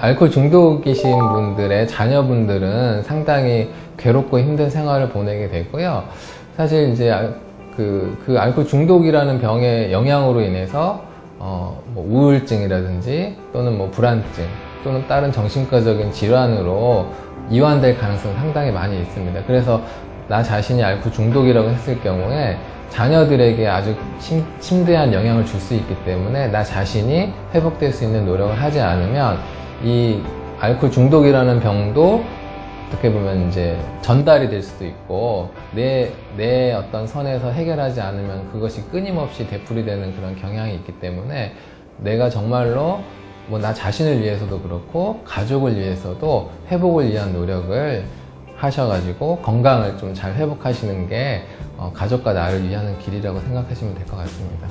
알코올 중독이신 분들의 자녀분들은 상당히 괴롭고 힘든 생활을 보내게 되고요. 사실 이제 알- 그, 그 알코올 중독이라는 병의 영향으로 인해서 어, 뭐 우울증이라든지 또는 뭐 불안증 또는 다른 정신과적인 질환으로 이완될 가능성이 상당히 많이 있습니다. 그래서 나 자신이 알코올 중독이라고 했을 경우에 자녀들에게 아주 심, 심대한 영향을 줄 수 있기 때문에 나 자신이 회복될 수 있는 노력을 하지 않으면 이 알코올 중독이라는 병도 어떻게 보면 이제 전달이 될 수도 있고 내, 내 어떤 선에서 해결하지 않으면 그것이 끊임없이 되풀이되는 그런 경향이 있기 때문에 내가 정말로 뭐 나 자신을 위해서도 그렇고 가족을 위해서도 회복을 위한 노력을 하셔가지고 건강을 좀 잘 회복하시는 게 어, 가족과 나를 위하는 길이라고 생각하시면 될 것 같습니다.